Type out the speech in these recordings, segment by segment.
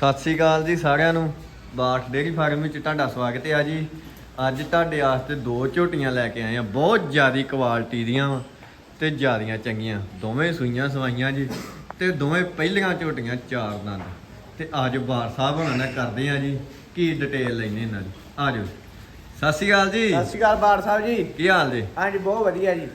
ਸਤਿ ਸ੍ਰੀ ਅਕਾਲ ਜੀ ਸਾਰਿਆਂ ਨੂੰ। ਬਾਠ ਡੇਅਰੀ ਫਾਰਮ ਵਿੱਚ ਤੁਹਾਡਾ ਸਵਾਗਤ ਹੈ ਜੀ। ਅੱਜ ਤੁਹਾਡੇ ਵਾਸਤੇ ਦੋ ਝੋਟੀਆਂ ਲੈ ਕੇ ਆਏ ਆ ਬਹੁਤ ਜ਼ਿਆਦੀ ਕੁਆਲਿਟੀ ਦੀਆਂ ਤੇ ਜ਼ਿਆਦੀਆਂ ਚੰਗੀਆਂ। ਦੋਵੇਂ ਸੂਈਆਂ ਸਵਾਈਆਂ ਜੀ ਤੇ ਦੋਵੇਂ ਪਹਿਲੀਆਂ ਝੋਟੀਆਂ ਚਾਰ ਦੰਦ। ਤੇ ਅੱਜ ਬਾਰ ਸਾਹਿਬ ਹੋਣਾ ਨਾਲ ਕਰਦੇ ਆ ਜੀ। ਕੀ ਡਿਟੇਲ ਲੈਣੇ ਇਹਨਾਂ ਦੀ? ਆਜੋ ਸਤਿ ਸ੍ਰੀ ਅਕਾਲ ਜੀ। ਸਤਿ ਸ਼੍ਰੀ ਅਕਾਲ ਬਾੜ ਸਾਹਿਬ ਜੀ। ਕੀ ਹਾਲ ਜੀ? ਹਾਂਜੀ ਬਹੁਤ ਵਧੀਆ ਜੀ।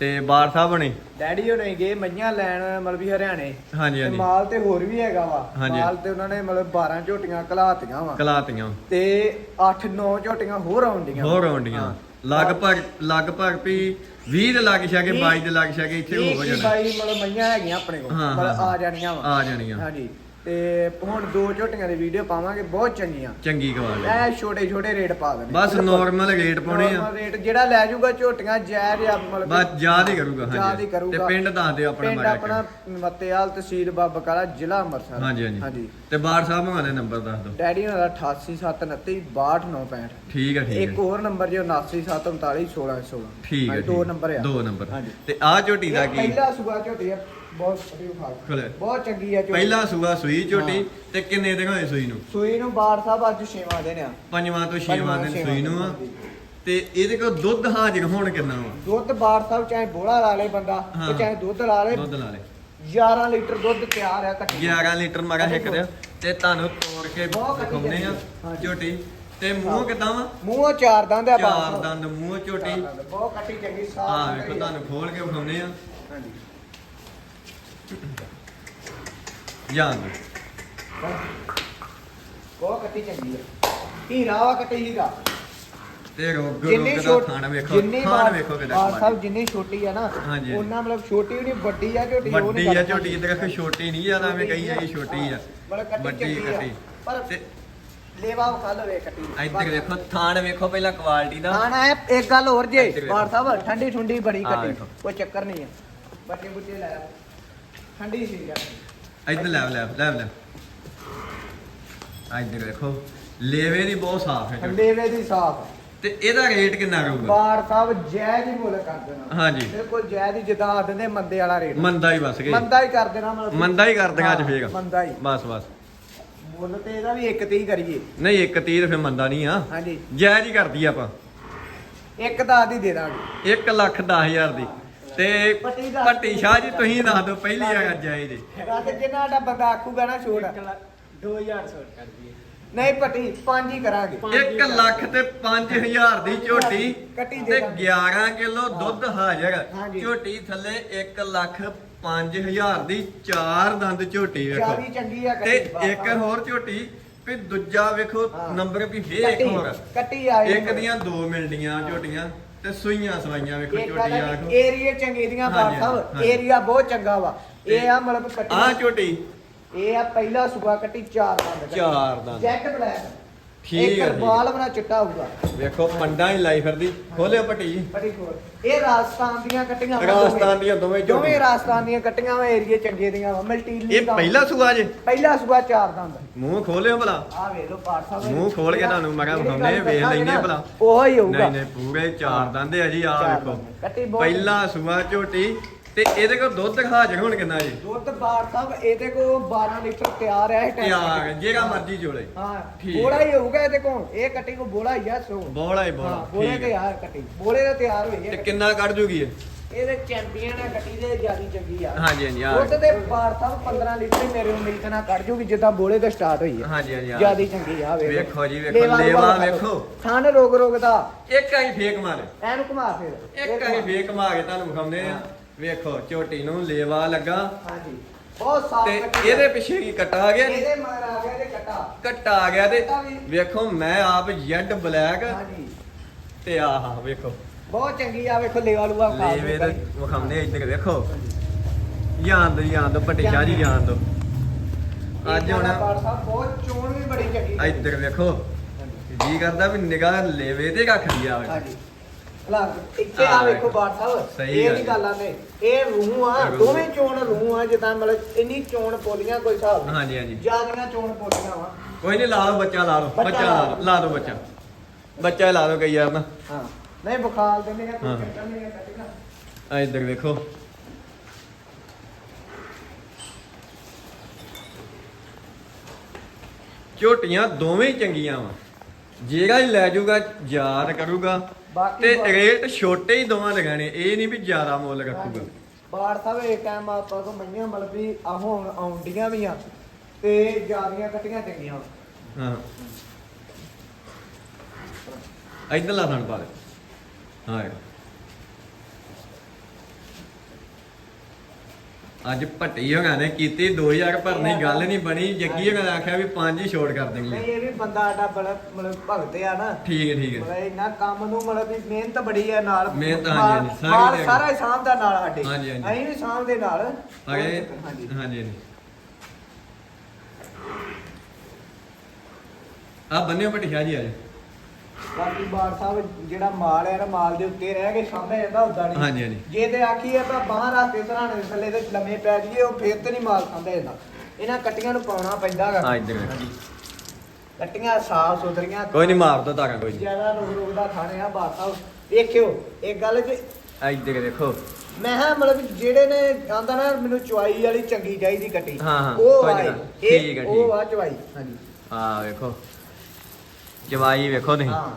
ਤੇ ਬਾਰ ਸਾਹਿਬ ਹੋਣੇ? ਡੈਡੀ ਹੋਣੇ ਗਏ ਮਈਆਂ ਲੈਣ ਮਤਲਬ ਵੀ ਹਰਿਆਣੇ। ਹਾਂਜੀ ਹਾਂਜੀ। ਮਾਲ ਤੇ ਹੋਰ ਵੀ ਹੈਗਾ ਵਾ। ਮਾਲ ਤੇ ਉਹਨਾਂ ਨੇ ਮਤਲਬ 12 ਝੋਟੀਆਂ ਘਲਾਤੀਆਂ ਵਾ। ਕਲਾਤੀਆਂ ਤੇ 8-9 ਝੋਟੀਆਂ ਹੋਰ ਆਉਂਦੀਆਂ। ਹੋਰ ਆਉਂਦੀਆਂ। ਲਗਭਗ ਲਗਭਗ ਵੀ 20 ਦੇ ਲੱਗ ਛਾਗੇ 22 ਦੇ ਲੱਗ ਛਾਗੇ ਇੱਥੇ ਹੋ ਜਾਣਾ। ਬਾਈ ਮਤਲਬ ਮਈਆਂ ਹੈਗੀਆਂ ਆਪਣੇ ਕੋਲ। ਮਤਲਬ ਆ ਜਾਣੀਆਂ ਵਾ। ਆ ਜਾਣੀਆਂ। ਹਾਂਜੀ। ਤੇ ਹੁਣ ਦੋ ਝੋਟੀਆਂ ਦੀ ਵੀਡੀਓ ਪਾਵਾਂਗੇ ਬਹੁਤ ਚੰਗੀਆਂ। ਚੰਗੀ ਕੁਆਲਿਟੀ ਐ ਛੋਟੇ ਛੋਟੇ ਰੇਟ ਪਾ ਦੇਣੇ। ਬਸ ਨਾਰਮਲ ਰੇਟ ਪਾਉਣੇ ਆ। ਰੇਟ ਜਿਹੜਾ ਲੈ ਜਾਊਗਾ ਝੋਟੀਆਂ ਜਾਇਜ਼ ਆ ਮਤਲਬ ਬਸ ਯਾਦ ਹੀ ਕਰੂਗਾ ਯਾਦ ਹੀ ਕਰੂਗਾ। ਤੇ ਪਿੰਡ ਦੱਸ ਦਿਓ ਆਪਣਾ ਪਿੰਡ ਆਪਣਾ ਮੱਤੇਵਾਲ ਤਹਿਸੀਲ ਬਾਬਾ ਕਾਲਾ ਜ਼ਿਲ੍ਹਾ ਅੰਮ੍ਰਿਤਸਰ। ਹਾਂਜੀ ਹਾਂਜੀ। ਤੇ ਬਾਰ ਸਾਹਿਬ ਵਾਲੇ ਨੰਬਰ ਦੱਸ ਦਿਓ। ਡੈਡੀ ਹੋਣਾ ਦਾ 8879 62965 ਠੀਕ ਹੈ ਠੀਕ ਇੱਕ ਹੈ ਹੋਰ ਨੰਬਰ ਜੋ 7979 1616 ਠੀਕ ਹੈ ਦੋ। ਨੰਬਰ ਆ। ਦੋ ਨੰਬਰ। ਹਾਂਜੀ। ਤੇ ਆ ਝੋਟੀ ਦਾ ਕੀ? ਪਹਿਲਾ ਸੁਬਾ ਝੋਟੀ ਆ। ਬਹੁਤ ਵਧੀਆ ਖਾਲ ਖੋਲੇ। ਬਹੁਤ ਚੰਗੀ ਆ ਝੋਟੀ ਪਹਿਲਾ ਸੂਆ ਸੂਈ ਝੋਟੀ ਹਾਂ। ਤੇ ਕਿੰਨੇ ਦਿਨ ਹੋਏ ਸੂਈ ਨੂੰ? ਸੂਈ ਨੂੰ ਬਾੜ ਸਾਹਿਬ ਅੱਜ ਛੇਵਾਂ ਦਿਨ ਆ। ਪੰਜਵਾਂ ਤੋਂ ਛੇਵਾਂ ਪੰਜਵਾਂ, ਦਿਨ ਛੇਵਾਂ ਸੂਈ ਨੂੰ ਆ। ਤੇ ਇਹਦੇ ਕੋਲ ਦੁੱਧ ਹਾਜ਼ਰ ਹੋਣ ਕਿੰਨਾ ਵਾ? ਦੁੱਧ ਬਾੜ ਸਾਹਿਬ ਚਾਹੇ ਬੋਲਾ ਲਾ ਲੇ ਬੰਦਾ ਹਾਂ। ਤੇ ਚਾਹੇ ਦੁੱਧ ਲਾ ਲੇ। ਦੁੱਧ ਲਾ ਲੈ। 11 ਲੀਟਰ ਦੁੱਧ ਤਿਆਰ ਆ ਕੱਟੀ 11 ਲੀਟਰ ਮਗਾ ਹਿੱਕ ਦਿਓ। ਤੇ ਤੁਹਾਨੂੰ ਤੋੜ ਕੇ ਦਿਖਾਉਂਦੇ ਆ। ਝੋਟੀ। ਤੇ ਮੂੰਹ ਕਿਦਾਂ ਵਾ? ਮੂੰਹੋਂ ਚਾਰ ਦੰਦ ਆ ਚਾਰ। ਦੰਦ ਮੂੰਹ ਝੋਟੀ। ਬਹੁਤ ਕੱਟੀ ਚੰਗੀ ਸਾਫ਼ ਆ ਵੇਖੋ ਤੁਹਾਨੂੰ ਖੋਲ ਕੇ ਵਿਖਾਉਂਦੇ ਆ। ਹਾਂਜੀ। ਜਾਨ ਬਹੁਤ ਕੱਟੀ ਚੰਗੀ ਆ। ਹੀਰਾ ਵਾ ਕੱਟੀ ਹੀਰਾ। ਤੇ ਰੋਗ ਜਿੰਨੀ ਰੋਗ ਦਾ ਛੋਟ ਖਾਣ ਵੇਖੋ ਜਿੰਨੀ ਖਾਣ ਬਾਰ ਵੇਖੋ ਕਿਦਾਂ ਬਾਰ ਸਾਹਿਬ ਜਿੰਨੀ ਛੋਟੀ ਆ ਨਾ ਹਾਂਜੀ। ਉਹਨਾਂ ਮਤਲਬ ਛੋਟੀ ਵੀ ਨਹੀਂ ਵੱਡੀ ਆ ਝੋਟੀ ਉਹ ਵੱਡੀ ਝੋਟੀ ਛੋਟੀ। ਨਹੀਂ ਜ਼ਿਆਦਾ ਮੈਂ ਕਹੀ ਜਾਈ ਛੋਟੀ ਆ। ਮਤਲਬ ਕੱਟੀ ਵੱਡੀ ਚੰਗੀ ਆ। ਕੱਟੀ। ਪਰ ਤੇ ਲੇਵਾ ਖਾ ਲਵੇ ਕੱਟੀ। ਇੱਧਰ ਵੇਖੋ ਥਾਣ ਵੇਖੋ ਪਹਿਲਾਂ ਕੁਆਲਿਟੀ ਦਾ। ਹਾਂ ਨਾ ਇਹ ਇੱਕ ਗੱਲ ਹੋਰ ਜੇ ਇੱਧਰ ਵੇਖੋ। ਬਾਰ ਸਾਹਿਬ ਠੰਡੀ ਠੁੰਡੀ ਬੜੀ ਆਹ ਕੱਟੀ ਵੇਖੋ। ਕੋਈ ਚੱਕਰ ਨਹੀਂ ਲੈ ਆ। ਠੰਡੀ ਸੀ ਯਾਰ ਇੱਧਰ ਲੈ ਲੈ ਲੈ ਲੈ। ਇੱਧਰ ਵੇਖੋ। ਲੇਵੇ ਦੀ ਬਹੁਤ ਸਾਫ਼ ਹੈ ਝੋਟੀ। ਠੰਡੇ ਵੇ ਦੀ ਸਾਫ਼। ਤੇ ਇਹਦਾ ਰੇਟ ਕਿੰਨਾ ਰਹੂਗਾ? ਬਾਰ ਸਾਹਿਬ ਜਾਇਜ਼ ਹੀ ਮੁੱਲ ਕਰ ਦੇਣਾ। ਹਾਂਜੀ। ਬਿਲਕੁਲ ਜਾਇਜ਼ ਹੀ ਜਿੱਦਾਂ ਆ ਦਿੰਦੇ ਮੰਦੇ ਵਾਲਾ ਰੇਟ। ਮੰਦਾ ਹੀ ਬਸ ਗਏ ਮੰਦਾ ਹੀ ਕਰ ਦੇਣਾ ਮਤਲਬ ਮੰਦਾ ਹੀ ਕਰ ਦਿਆਂ ਅੱਜ ਹਾਂ, ਫੇਰ। ਮੰਦਾ ਹੀ। ਬਸ ਬਸ ਮੁੱਲ ਤੇ ਇਹਦਾ ਵੀ ਇੱਕ ਤੇ ਹੀ ਕਰੀਏ। ਨਹੀਂ ਇੱਕ ਤੀਰ ਫੇਰ ਮੰਦਾ ਨਹੀਂ ਆ। ਹਾਂਜੀ। ਜਾਇਜ਼ ਹੀ ਕਰਦੀ ਆਪਾਂ। ਇੱਕ ਦਾ ਦੀ ਦੇ ਦਾਂਗੇ। 1 ਲੱਖ 10000 ਦੀ। ਤੇ ਪੱਟੀ ਸ਼ਾਹ ਜੀ ਤੁਸੀਂ ਦੱਸ ਦਿਓ ਪਹਿਲੀ ਆ ਜਾਇਜ਼ ਜੀ। ਰਾਤ ਜਿੰਨਾ ਸਾਡਾ ਬੰਦਾ ਆਖੂਗਾ ਨਾ ਛੋੜ। 2000 ਛੋਟ ਕਰ ਦਈਏ। ਨਹੀਂ ਪੱਟੀ ਪੰਜ ਹੀ ਕਰਾਂਗੇ। 1 ਲੱਖ ਤੇ 5000 ਦੀ ਝੋਟੀ ਕੱਟੀ ਤੇ ਦਾਂਗੇ। 11 ਕਿਲੋ ਦੁੱਧ ਹਾਜ਼ਰ। ਹਾਂਜੀ। ਝੋਟੀ ਥੱਲੇ 1 ਲੱਖ 5000 ਦੀ ਚਾਰ ਦੰਦ ਝੋਟੀ ਵੇਖੋ। ਚਾਰੀ ਚੰਗੀ ਆ ਤੇ ਕੱਟੀ ਇੱਕ ਹੋਰ ਝੋਟੀ ਵੀ ਦੂਜਾ ਵੇਖੋ ਹਾਂ। ਨੰਬਰ ਵੀ ਫੇਰ ਇੱਕ ਕੱਟੀ- ਹੋਰ ਕੱਟੀ ਆਏ ਇੱਕ ਦੀਆਂ ਦੋ ਮਿਲਣੀਆਂ ਝੋਟੀਆਂ ਤੇ ਸੂਈਆਂ ਸਵਾਈਆਂ ਵੇਖੋ ਝੋਟੀ ਆ ਏਰੀਆ ਚੰਗੇ ਦੀਆਂ ਬਾਤ ਹਾਂਜੀ, ਸਾਹਿਬ ਹਾਂਜੀ। ਏਰੀਆ ਬਹੁਤ ਚੰਗਾ ਵਾ ਇਹ ਆ ਮਤਲਬ ਆ ਕੱਟੀ ਝੋਟੀ ਇਹ ਆ ਪਹਿਲਾ ਸੁਬਾ ਕੱਟੀ ਚਾਰ ਦੰਦ। ਚਾਰ ਦੰਦ। ਜੈਟ ਬਲੈਕ ਠੀਕ ਹੈ, ਠੀਕ ਬਾਲ ਬਣਾ ਚਿੱਟਾ ਹੋਊਗਾ। ਵੇਖੋ ਪੰਡਾ ਹੀ ਲਾਈ ਫਿਰਦੀ। ਖੋਲਿਓ ਪੱਟੀ ਬੜੀ ਕੋਲ ਇਹ ਰਾਜਸਥਾਨ ਦੀਆਂ ਕੱਟੀਆਂ ਵਾ ਰਾਜਸਥਾਨ ਦੀਆਂ ਦੋਵੇਂ ਦੋਵੇਂ ਝੋਟੀਆਂ ਰਾਜਸਥਾਨ ਦੀਆਂ ਕੱਟੀਆਂ ਵਾ ਏਰੀਏ ਚੰਗੇ ਦੀਆਂ ਵਾ ਮਲਟੀਲੀ ਇਹ ਪਹਿਲਾ ਸੂਆ ਜੇ? ਪਹਿਲਾ ਸੁਬਾ ਚਾਰ ਦੰਦ। ਮੂੰਹ ਖੋਲਿਓ ਭਲਾ। ਆ ਵੇਖ ਲਓ ਪਾਠ ਸਾਹਿਬ ਮੂੰਹ ਖੋਲ ਕੇ ਤੁਹਾਨੂੰ ਮੈਂ ਕਿਹਾ ਵਿਖਾਉਂਦੇ, ਵੇਖ ਲੈਂਦੇ ਭਲਾ। ਉਹ ਹੀ ਹੋਊਗਾ। ਨਹੀਂ ਨਹੀਂ ਪੂਰੇ ਚਾਰ ਦੰਦ ਆ ਜੀ ਆ ਚਾਰ ਵੇਖੋ ਦੰਦ। ਕੱਟੀ ਬਹੁਤ ਪਹਿਲਾ ਸੂਆ ਝੋਟੀ ਤੇ ਇਹਦੇ ਕੋਲ ਦੁੱਧ ਹਾਜ਼ਰ ਹੋਣ ਕਿੰਨਾ ਜੀ? ਦੁੱਧ ਬਾੜ ਸਾਹਿਬ ਇਹਦੇ ਕੋ 12 ਲੀਟਰ ਤਿਆਰ ਹੈ ਇਸ time ਤਿਆਰ ਜਿਹੜਾ ਮਰਜ਼ੀ ਜੋੜੇ ਹਾਂ ਠੀਕ। ਬੋਲਾ ਹੀ ਹੋਊਗਾ ਇਹਦੇ ਕੋਲ। ਇਹ ਕੱਟੀ ਕੋ ਬੋਲਾ ਹੀ ਆ ਸੋ ਬੋਲਾ ਹੀ ਬੋਲਾ ਠੀਕ ਤੇ। ਆ ਕੱਟੀ ਬੋਲੇ ਤੇ ਤਿਆਰ ਹੋਈ ਤੇ ਹੈ ਕਿੰਨਾ ਕੱਢ ਜੂਗੀ ਇਹ? ਇਹਦੇ ਚੈਂਪੀਅਨ ਆ ਕੱਟੀ ਦੇ ਜਿਆਦੀ ਚੰਗੀ ਆ। ਹਾਂਜੀ ਹਾਂਜੀ ਆ ਦੁੱਧ ਦੇ ਬਾੜ ਸਾਹਿਬ 15 ਲੀਟਰ ਹੀ ਮੇਰੇ ਉਮੀਦ ਨਾਲ ਕੱਢ ਜੂਗੀ ਜਿੱਦਾਂ ਬੋਲੇ ਤੇ ਸਟਾਰਟ ਹੋਈ ਹੈ। ਹਾਂਜੀ ਹਾਂਜੀ ਆ ਜਿਆਦੀ ਚੰਗੀ ਆ ਵੇਖੋ ਵੇਖੋ ਜੀ, ਵੇਖੋ, ਲੇਵਾ ਵੇਖੋ। ਥਣ ਰੋਗ ਰੋਗ ਦਾ। ਇੱਕ ਆਈ ਫੇਕ ਮਾਰੇ। ਐਨੂੰ ਘੁਮਾ ਫੇਰ। ਇੱਕ ਆਈ ਫੇਕ ਮਾਰ ਕੇ ਤੁਹਾਨੂੰ ਵਿਖਾਉਂਦੇ ਆ ਵੇਖੋ ਝੋਟੀ ਨੂੰ ਲੇਵਾ ਲੱਗਾ। ਹਾਂਜੀ। ਬਹੁਤ ਸਾਫ਼ ਤੇ ਕੱਟੀ ਇਹਦੇ ਆ। ਪਿੱਛੇ ਕੀ ਕੱਟਾ ਆ ਗਿਆ? ਇਹਦੇ ਮਗਰ ਆ ਗਿਆ ਇਹਦੇ ਕੱਟਾ। ਕੱਟਾ ਆ ਗਿਆ ਤੇ ਕੱਟਾ ਵੀ। ਵੇਖੋ ਮੈਂ ਆਪ ਜੈਡ ਬਲੈਕ। ਹਾਂਜੀ। ਤੇ ਆਹ ਵੇਖੋ। ਬਹੁਤ ਚੰਗੀ ਆ ਵੇਖੋ ਲੇਵਾ ਲੂਆ ਖਾ ਲੇਵੇ ਤੇ ਵਿਖਾਉਂਦੇ ਇੱਧਰ ਵੇਖੋ। ਜਾਨ ਦੋ ਜਾਨ ਦੋ ਪੱਟੀ ਸ਼ਾਹ ਜੀ ਜਾਨ ਦੋ। ਅੱਜ ਹੁਣ ਸਾਹਿਬ ਬਹੁਤ ਚੋਣ ਵੀ ਬੜੀ ਚੰਗੀ। ਇੱਧਰ ਵੇਖੋ। ਜੀ ਕਰਦਾ ਵੀ ਨਿਗਾਹ ਲੇਵੇ ਤੇ ਰੱਖ ਲਿਆ ਵੇ ਹਾਂਜੀ। ਲਾ ਇੱਥੇ ਆ ਹਾਂ, ਵੇਖੋ ਬਾੜ ਸਾਹਿਬ ਸਹੀ ਇਹ ਗੱਲ ਨਹੀਂ ਹੈ। ਗੱਲਾਂ ਨੇ ਇਹ ਰੂਹ ਆ ਰੂਹ। ਦੋਵੇਂ ਚੋਣ ਰੂਹ ਆ ਜਿੱਦਾਂ ਮਤਲਬ ਇੰਨੀ ਚੋਣ ਪੋਲੀਆਂ ਕੋਈ ਹਿਸਾਬ ਨਹੀਂ। ਹਾਂਜੀ ਹਾਂਜੀ। ਜਿਆਦੀਆਂ ਚੋਣ ਪੋਲੀਆਂ ਵਾ। ਕੋਈ ਨਹੀਂ ਲਾ ਲਓ ਬੱਚਾ ਲਾ ਲਓ ਬੱਚਾ ਬੱਚਾ ਲਾ ਲਾ ਲਓ। ਲਓ ਲਾ ਦਿਓ ਬੱਚਾ। ਬੱਚਾ ਲਾ ਦਿਓ ਕਈ ਯਾਰ ਨਾ। ਹਾਂ। ਨਹੀਂ ਬੁਖਾਰ ਦਿੰਦੇ ਆ ਕੋਈ ਹਾਂ। ਚੱਕਰ ਨਹੀਂ ਹੈ ਕੱਟਣਾ ਆ। ਇੱਧਰ ਵੇਖੋ। ਝੋਟੀਆਂ ਦੋਵੇਂ ਹੀ ਚੰਗੀਆਂ ਵਾ। ਜਿਹੜਾ ਹੀ ਲੈ ਜਾਊਗਾ ਯਾਦ ਕਰੂਗਾ। ਬਾਕੀ ਤੇ ਬਾ- ਰੇਟ ਛੋਟੇ ਹੀ ਦੋਵਾਂ ਲਗਾਣੇ ਇਹ ਨਹੀਂ ਵੀ ਜ਼ਿਆਦਾ ਮੁੱਲ ਰੱਖੂਗਾ। ਬਾੜ ਸਾਹਿਬ ਇਹ ਟਾਈਮ ਆਪਾਂ ਕੋ ਮਈਆਂ ਮਤਲਬ ਵੀ ਆ ਹੁਣ ਆਉਂਦੀਆਂ ਵੀ ਆ ਤੇ ਜਿਆਦੀਆਂ ਕੱਟੀਆਂ ਚੰਗੀਆਂ। ਹਾਂ। ਇਧਰ ਲਾ ਥਣ ਪਾ ਦੇ ਹਾਂ। ਅੱਜ ਭੱਟੀ ਹੋਣਾ ਨੇ ਕੀਤੀ 2000 ਭਰਨੀ ਗੱਲ ਨਹੀਂ ਬਣੀ ਜੱਗੀ ਹੋਣਾ ਨੇ ਆਖਿਆ ਵੀ ਪੰਜ ਹੀ ਛੋੜ ਕਰ ਨਹੀਂ ਇਹ ਵੀ ਬੰਦਾ ਆਡਾ ਬੜਾ ਮਤਲਬ ਭਗਤ ਆ ਨਾ। ਠੀਕ ਹੈ ਠੀਕ ਹੈ। ਮਤਲਬ ਇੰਨਾ ਕੰਮ ਨੂੰ ਮਤਲਬ ਵੀ ਮਿਹਨਤ ਬੜੀ ਆ ਨਾਲ। ਮਿਹਨਤ, ਹਾਂਜੀ, ਮਾਲ- ਹਾਂਜੀ, ਸਾਰੀ ਮਾਲ ਦਿਹਾੜੀ। ਸਾਰਾ ਹੀ ਸਾਂਭਦਾ ਨਾਲ ਸਾਡੇ। ਹਾਂਜੀ, ਹਾਂਜੀ। ਅਸੀਂ ਵੀ ਸਾਂਭਦੇ ਨਾਲ। ਅਗੇ ਹਾਂਜੀ। ਹਾਂਜੀ ਆ ਬੰਨੇ ਭੱਟੀ ਸ਼ਾਹ ਜੀ ਅੱਜ ਬਾਕੀ ਬਾੜ ਸਾਹਿਬ ਜਿਹੜਾ ਮਾਲ ਹੈ ਨਾ ਮਾਲ ਦੇ ਉੱਤੇ ਰਹਿ ਕੇ ਸਾਂਭਿਆ ਜਾਂਦਾ ਉਦਾਂ ਨਹੀਂ। ਹਾਂਜੀ, ਹਾਂਜੀ। ਜੇ ਤੇ ਆਖੀਏ ਆਪਾਂ ਬਾਹਰ ਰੱਖਦੇ ਸਰਾਣੇ ਦੇ ਥੱਲੇ ਤੇ ਲੰਮੇ ਪੈ ਜਾਈਏ ਉਹ ਫੇਰ ਤੇ ਨਹੀਂ ਮਾਲ ਸਾਂਭਿਆ ਜਾਂਦਾ ਇਹਨਾਂ ਕੱਟੀਆਂ ਨੂੰ ਪਾਉਣਾ ਪੈਂਦਾ ਆ ਇੱਧਰ ਵੇਖੋ। ਕੱਟੀਆਂ ਸਾਫ਼ ਸੁਥਰੀਆਂ ਕੋਈ ਨਹੀਂ ਮਾਰ ਦੋ ਤਾਰਾਂ ਕੋਈ ਨਹੀਂ। ਜ਼ਿਆਦਾ ਰੋਗ ਰੋਗ ਦਾ ਖਾਣੇ ਆ ਬਾੜ ਸਾਹਿਬ। ਵੇਖਿਓ ਇੱਕ ਗੱਲ ਜੇ ਆ ਇੱਧਰ ਦੇਖੋ। ਮੈਂ ਹਾਂ ਮਤਲਬ ਜਿਹੜੇ ਨੇ ਆਂਦਾ ਨਾ ਮੈਨੂੰ ਚੁਆਈ ਵਾਲੀ ਚੰਗੀ ਚਾਹੀਦੀ ਕੱਟੀ। ਹਾਂ, ਹਾਂ, ਉਹ ਕੋਈ ਆਏ। ਗੱਲ। ਠੀਕ ਹੈ, ਉਹ ਠੀਕ। ਆ ਚੁਆਈ। ਹਾਂਜੀ। ਆ ਵੇਖੋ। ਜਵਾਈ ਵੇਖੋ ਤੁਸੀਂ। ਹਾਂ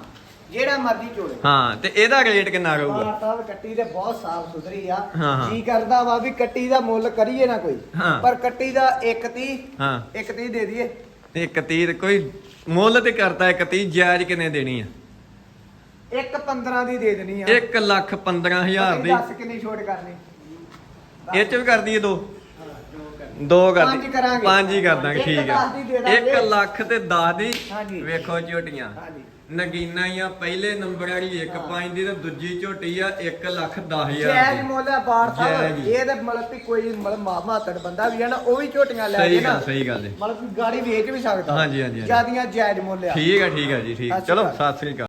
ਜਿਹੜਾ ਮਰਜ਼ੀ ਚੋਲੇ ਹਾਂ ਤੇ ਇਹਦਾ ਰੇਟ ਕਿੰਨਾ ਰਹੂਗਾ? ਸਾਹਿਬ ਕੱਟੀ ਤੇ ਬਹੁਤ ਸਾਫ਼ ਸੁਥਰੀ ਆ। ਹਾਂ, ਹਾਂ। ਜੀ ਕਰਦਾ ਵਾ ਵੀ ਕੱਟੀ ਦਾ ਮੁੱਲ ਕਰੀਏ ਨਾ ਕੋਈ। ਹਾਂ। ਪਰ ਕੱਟੀ ਦਾ 130 ਹਾਂ। 130 ਦੇ ਦਈਏ। ਤੇ ਇੱਕ ਤੀਰ ਕੋਈ ਮੁੱਲ ਤੇ ਕਰਤਾ ਇੱਕ ਤੀਹ ਜਾਇਜ਼ ਕਿੰਨੇ ਦੇਣੀ ਆ? 115 ਦੀ ਦੇ ਦੇਣੀ ਆ। 1 ਲੱਖ 15000 ਦੀ। ਦੱਸ ਕਿੰਨੀ ਛੋਟ ਕਰਨੀ? ਇਹ ਚ ਵੀ ਕਰ ਦਈਏ ਦੋ। ਦੋ ਕਰ ਪੰਜ ਦੀ ਕਰਾਂਗੇ। ਪੰਜ ਹੀ ਕਰ ਦਾਂਗੇ ਇੱਕ ਠੀਕ ਦਸ ਦੀ ਦੇ ਹੈ ਦਾਂਗੇ। 1 ਲੱਖ ਤੇ 10 ਦੀ ਹਾਂਜੀ। ਵੇਖੋ ਝੋਟੀਆਂ ਹਾਂਜੀ ਨਗੀਨਾ ਹੀ ਆ ਪਹਿਲੇ ਨੰਬਰ ਵਾਲੀ 1 ਹਾਂ। ਪੰਜ ਦੀ ਤੇ ਦੂਜੀ ਝੋਟੀ ਆ 1 ਲੱਖ 10000 ਜੈਜ ਦੀ ਮੁੱਲ ਆ ਬਾਰ ਸਾਹਿਬ। ਇਹ ਤੇ ਮਤਲਬ ਵੀ ਕੋਈ ਮਤਲਬ ਮਾਮਾ ਤੜ ਬੰਦਾ ਵੀ ਆ ਨਾ ਉਹ ਵੀ ਝੋਟੀਆਂ ਲੈ ਸਹੀ ਕੇ ਨਾ ਗੱਲ ਸਹੀ ਗੱਲ ਹੈ ਮਤਲਬ ਗਾੜੀ ਵੇਚ ਵੀ ਸਕਦਾ ਹਾਂਜੀ, ਹਾਂਜੀ, ਹਾਂਜੀ। ਜਿਆਦੀਆਂ ਜਾਇਜ਼ ਮੁੱਲ ਆ ਠੀਕ ਹੈ ਠੀਕ ਹੈ ਜੀ ਠੀਕ ਚਲੋ। ਸਤਿ ਸ੍ਰੀ ਅਕਾਲ